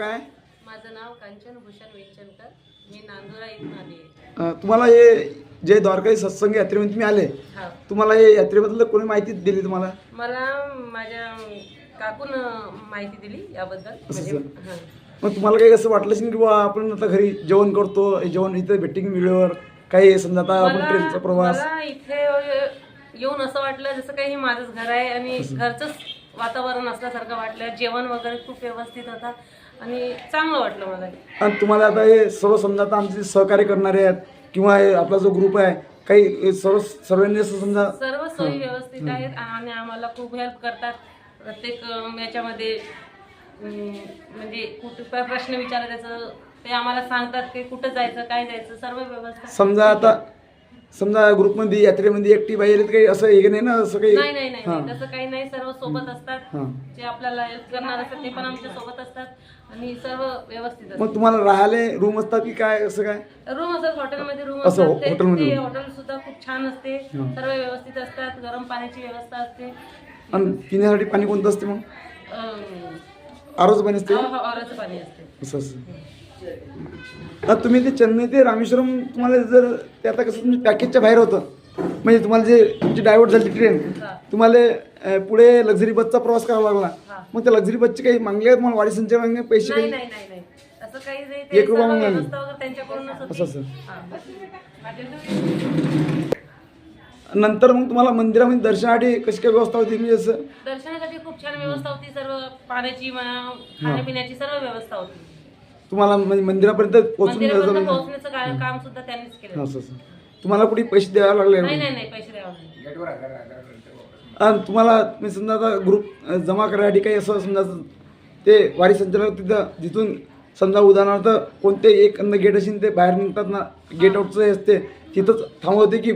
काय? माझं नाव कांचन भूषण विंचनकर मी नांदुरा इथून आली आहे. अं, तुम्हाला हे जे द्वारकाई सत्संग यात्रेमध्ये तुम्ही आले हा. तुम्हाला हे यात्रेबद्दल कोणी माहिती दिली तुम्हाला? मला माझ्या काकून माहिती दिली याबद्दल. म्हणजे. हां. मग तुम्हाला काही असं वाटलं असेल की बुवा आपण आता घरी जेवण करतो हे जेवण इथे भेटिंग वेळेवर काही समजा आता आपण ट्रेनचा मला प्रवास मला इथे येऊन असं वाटलं जसं काही हे माझंच घर आहे आणि घरचंच वातावरण असल्यासारखं वाटलं. जेवण वगैरे खूप व्यवस्थित होता. आणि चांगलं वाटलं मला. आणि तुम्हाला आता हे सर्व समजा आता आमचे सहकार्य करणारे आहेत किंवा हे आपला जो ग्रुप आहे काही सर्व सर्वांनी असं समजा सर्व सोयी व्यवस्थित आहेत आणि आम्हाला खूप हेल्प करतात. प्रत्येक अं, याच्यामध्ये अं, म्हणजे कुठं काय प्रश्न विचारला त्याचं ते आम्हाला सांगतात की कुठं जायचं काय जायचं सर्व व्यवस्था समजा आता समजा ग्रुपमध्ये यात्रेमध्ये एकटी बाहेर काही असं हे नाही ना असं काही नाही नाही नाही नाही. तसं काही नाही. सर्व सोबत असतात. हां. जे आपल्याला हेल्प करणार असतात ते पण आमच्यासोबत असतात. आणि सर्व व्यवस्थित मग तुम्हाला राहायला रूम असतात की काय असं काय? रूम असतात हॉटेलमध्ये रूम असं, असतात. ते- हॉटेलमध्ये ते room. हॉटेल सुद्धा खूप छान असते. हां. सर्व व्यवस्थित असतात. गरम पाण्याची व्यवस्था असते. आणि पिण्यासाठी पाणी कोणतं असते मग? अं, आरोचं पाणी असते? औ- औराचं पाणी असते. असं असं. आता तुम्ही ते चेन्नई ते रामेश्वरम तुम्हाला जर ते आता कसं तुमच्या पॅकेजच्या बाहेर होतं म्हणजे तुम्हाला जे तुमची डायव्हर्ट झाली ट्रेन हा. तुम्हाला अं, पुढे लक्झरी बसचा प्रवास करावा लागला हा. मग त्या लक्झरी बसचे काही मागले आहेत तुम्हाला वाढी संचय मागणे पैसे नाही काही नाही नाही नाही असं काही नाही ते एक रुपया सर्व मागला नाही. व्यवस्था वगैरे त्यांच्याकडूनच होती. असं असं हां. नंतर मग तुम्हाला मंदिरामध्ये दर्शनासाठी कशी काय व्यवस्था होती म्हणजे असं दर्शनासाठी खूप छान व्यवस्था होती सर्व पाण्याची म्हणा खाण्यापिण्याची सर्व व्यवस्था होती तुम्हाला म्हणजे मंदिरापर्यंत पोहोचून मंदिरापर्यंत म्हणजे पोहोचण्याचं का- काम सुद्धा त्यांनीच केलं असं असं. तुम्हाला कुठे पैसे द्यावे लागले नाही नाही? नाही पैसे द्यावे लागले. आणि तुम्हाला मी समजा आता ग्रुप जमा करण्यासाठी काही असं समजा ते वारी संचालक तिथं जिथून समजा उदाहरणार्थ कोणते एक अन्न गेट असेल ते बाहेर निघतात ना गेट आउटचं हे असते तिथंच थांबवते की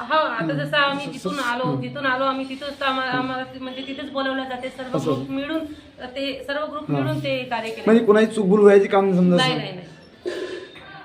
हो आता जसं आम्ही जिथून आलो तिथून आलो आम्ही तिथंच आम्हाला म्हणजे तिथेच बोलवलं जाते सर्व ग्रुप मिळून ते सर्व ग्रुप मिळून ते कार्य केले म्हणजे कोणाची चुकभूल व्हायची काम समजा नाही नाही.